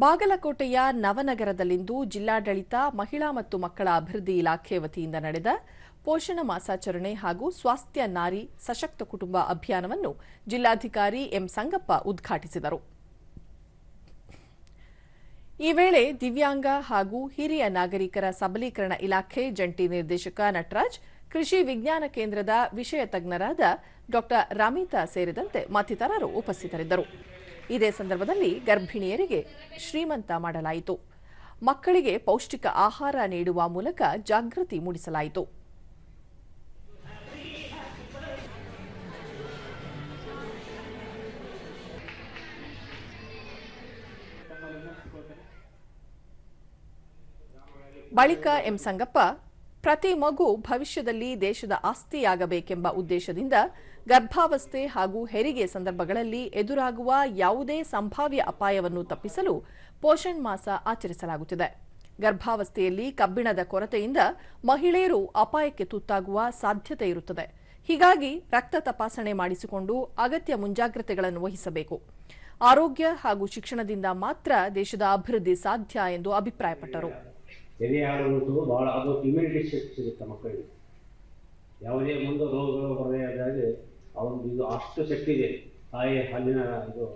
ಬಾಗಲಕೋಟೆಯ ನವನಗರದಲ್ಲಿಂದು ಜಿಲ್ಲಾಡಳಿತ, ಮಹಿಳಾ ಮತ್ತು ಮಕ್ಕಳ ಅಭಿವೃದ್ಧಿ ಇಲಾಖೆ ವತಿಯಿಂದ ನಡೆದ ಪೋಷಣ ಮಾಸಾಚರಣೆ ಹಾಗೂ ಸ್ವಾಸ್ಥ್ಯ ನಾರಿ ಸಶಕ್ತ ಕುಟುಂಬ ಅಭಿಯಾನವನ್ನು ಜಿಲ್ಲಾಧಿಕಾರಿ ಎಂ ಸಂಗಪ್ಪ ಉದ್ಘಾಟಿಸಿದರು. ಈ ವೇಳೆ ದಿವ್ಯಾಂಗ ಹಾಗೂ ಹಿರಿಯ ನಾಗರಿಕರ ಸಬಲೀಕರಣ ಇಲಾಖೆ ಜಂಟಿ ನಿರ್ದೇಶಕ ನಟರಾಜ್, ಕೃಷಿ ವಿಜ್ಞಾನ ಕೇಂದ್ರದ ವಿಷಯ ತಜ್ಞರಾದ ಡಾ ರಾಮಿತಾ ಸೇರಿದಂತೆ ಮತ್ತಿತರರು ಉಪಸ್ಥಿತರಿದ್ದರು. ಇದೇ ಸಂದರ್ಭದಲ್ಲಿ ಗರ್ಭಿಣಿಯರಿಗೆ ಶ್ರೀಮಂತ ಮಾಡಲಾಯಿತು. ಮಕ್ಕಳಿಗೆ ಪೌಷ್ಟಿಕ ಆಹಾರ ನೀಡುವ ಮೂಲಕ ಜಾಗೃತಿ ಮೂಡಿಸಲಾಯಿತು. ಬಳಿಕ ಎಂ ಸಂಗಪ್ಪ ಪ್ರತಿ ಮಗು ಭವಿಷ್ಯದಲ್ಲಿ ದೇಶದ ಆಸ್ತಿಯಾಗಬೇಕೆಂಬ ಉದ್ದೇಶದಿಂದ ಗರ್ಭಾವಸ್ಥೆ ಹಾಗೂ ಹೆರಿಗೆ ಸಂದರ್ಭಗಳಲ್ಲಿ ಎದುರಾಗುವ ಯಾವುದೇ ಸಂಭಾವ್ಯ ಅಪಾಯವನ್ನು ತಪ್ಪಿಸಲು ಪೋಷಣ್ ಮಾಸ ಆಚರಿಸಲಾಗುತ್ತಿದೆ. ಗರ್ಭಾವಸ್ಥೆಯಲ್ಲಿ ಕಬ್ಬಿಣದ ಕೊರತೆಯಿಂದ ಮಹಿಳೆಯರು ಅಪಾಯಕ್ಕೆ ತುತ್ತಾಗುವ ಸಾಧ್ಯತೆ ಇರುತ್ತದೆ. ಹೀಗಾಗಿ ರಕ್ತ ತಪಾಸಣೆ ಮಾಡಿಸಿಕೊಂಡು ಅಗತ್ಯ ಮುಂಜಾಗ್ರತೆಗಳನ್ನು ವಹಿಸಬೇಕು. ಆರೋಗ್ಯ ಹಾಗೂ ಶಿಕ್ಷಣದಿಂದ ಮಾತ್ರ ದೇಶದ ಅಭಿವೃದ್ಧಿ ಸಾಧ್ಯ ಎಂದು ಅಭಿಪ್ರಾಯಪಟ್ಟರು. ಎದೆ ಹಾಲು ಉಂಟು ಭಾಳ, ಅದು ಇಮ್ಯುನಿಟಿ ಶಕ್ತಿ ಸಿಗುತ್ತೆ ಮಕ್ಕಳಿಗೆ. ಯಾವುದೇ ಮುಂದೆ ರೋಗಗಳು ಬರದೇ ಆದಾಗೆ ಅವ್ರಿಗೆ ಇದು ಅಷ್ಟು ಶಕ್ತಿ ಇದೆ. ತಾಯಿ ಹಾಲಿನ ಇದು